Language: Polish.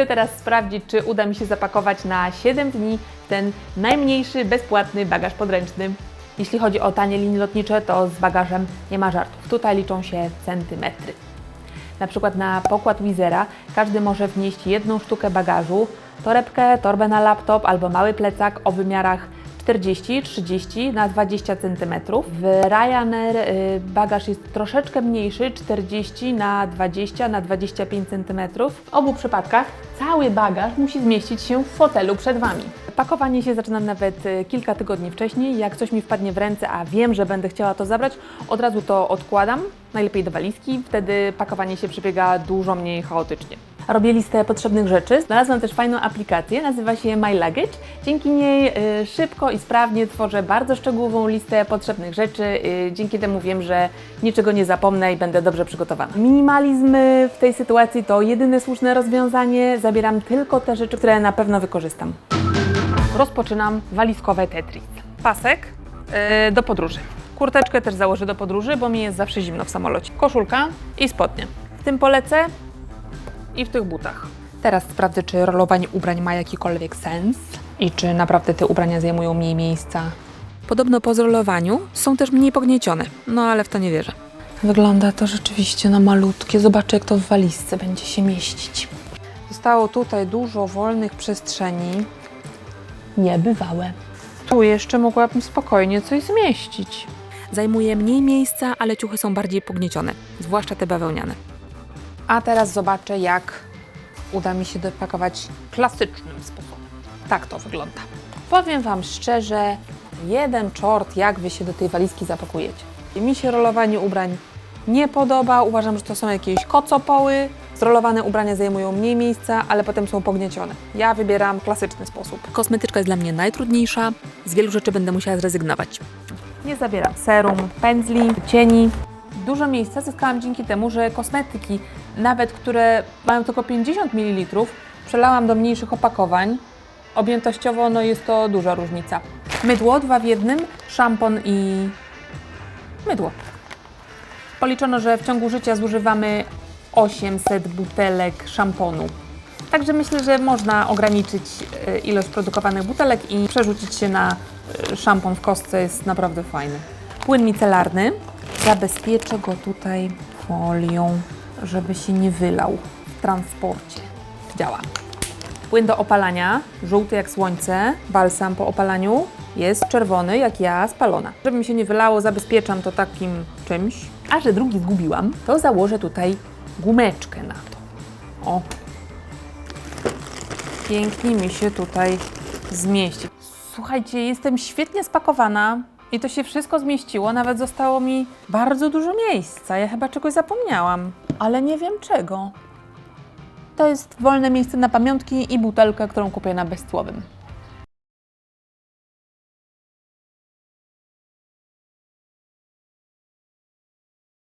Chcę teraz sprawdzić, czy uda mi się zapakować na 7 dni ten najmniejszy, bezpłatny bagaż podręczny. Jeśli chodzi o tanie linie lotnicze, to z bagażem nie ma żartów. Tutaj liczą się centymetry. Na przykład na pokład Wizera każdy może wnieść jedną sztukę bagażu, torebkę, torbę na laptop albo mały plecak o wymiarach 40-30 na 20 cm. W Ryanair y, bagaż jest troszeczkę mniejszy, 40 na 20 na 25 cm. W obu przypadkach cały bagaż musi zmieścić się w fotelu przed Wami. Pakowanie się zaczynam nawet y, kilka tygodni wcześniej. Jak coś mi wpadnie w ręce, a wiem, że będę chciała to zabrać, od razu to odkładam, najlepiej do walizki. Wtedy pakowanie się przebiega dużo mniej chaotycznie. Robię listę potrzebnych rzeczy. Znalazłam też fajną aplikację, nazywa się My Luggage. Dzięki niej y, szybko i sprawnie tworzę bardzo szczegółową listę potrzebnych rzeczy. Y, dzięki temu wiem, że niczego nie zapomnę i będę dobrze przygotowana. Minimalizm y, w tej sytuacji to jedyne słuszne rozwiązanie. Zabieram tylko te rzeczy, które na pewno wykorzystam. Rozpoczynam walizkowe Tetris. Pasek do podróży. Kurteczkę też założę do podróży, bo mi jest zawsze zimno w samolocie. Koszulka i spodnie. W tym polecę i w tych butach. Teraz sprawdzę, czy rolowanie ubrań ma jakikolwiek sens i czy naprawdę te ubrania zajmują mniej miejsca. Podobno po zrolowaniu są też mniej pogniecione, no ale w to nie wierzę. Wygląda to rzeczywiście na malutkie. Zobaczę, jak to w walizce będzie się mieścić. Zostało tutaj dużo wolnych przestrzeni. Niebywałe. Tu jeszcze mogłabym spokojnie coś zmieścić. Zajmuje mniej miejsca, ale ciuchy są bardziej pogniecione, zwłaszcza te bawełniane. A teraz zobaczę, jak uda mi się dopakować klasycznym sposobem. Tak to wygląda. Powiem Wam szczerze, jeden czort, jak Wy się do tej walizki zapakujecie. Mi się rolowanie ubrań nie podoba. Uważam, że to są jakieś kocopoły. Zrolowane ubrania zajmują mniej miejsca, ale potem są pogniecione. Ja wybieram klasyczny sposób. Kosmetyczka jest dla mnie najtrudniejsza. Z wielu rzeczy będę musiała zrezygnować. Nie zabieram serum, pędzli, cieni. Dużo miejsca zyskałam dzięki temu, że kosmetyki, nawet które mają tylko 50 ml, przelałam do mniejszych opakowań. Objętościowo no jest to duża różnica. Mydło dwa w jednym, szampon i mydło. Policzono, że w ciągu życia zużywamy 800 butelek szamponu. Także myślę, że można ograniczyć e, ilość produkowanych butelek i przerzucić się na e, szampon w kostce, jest naprawdę fajny. Płyn micelarny. Zabezpieczę go tutaj folią, żeby się nie wylał w transporcie. Działa. Płyn do opalania, żółty jak słońce, balsam po opalaniu, jest czerwony jak ja spalona. Żeby mi się nie wylało, zabezpieczam to takim czymś. A że drugi zgubiłam, to założę tutaj gumeczkę na to. O, pięknie mi się tutaj zmieści. Słuchajcie, jestem świetnie spakowana i to się wszystko zmieściło, nawet zostało mi bardzo dużo miejsca. Ja chyba czegoś zapomniałam, ale nie wiem czego. To jest wolne miejsce na pamiątki i butelkę, którą kupię na bezcłowym.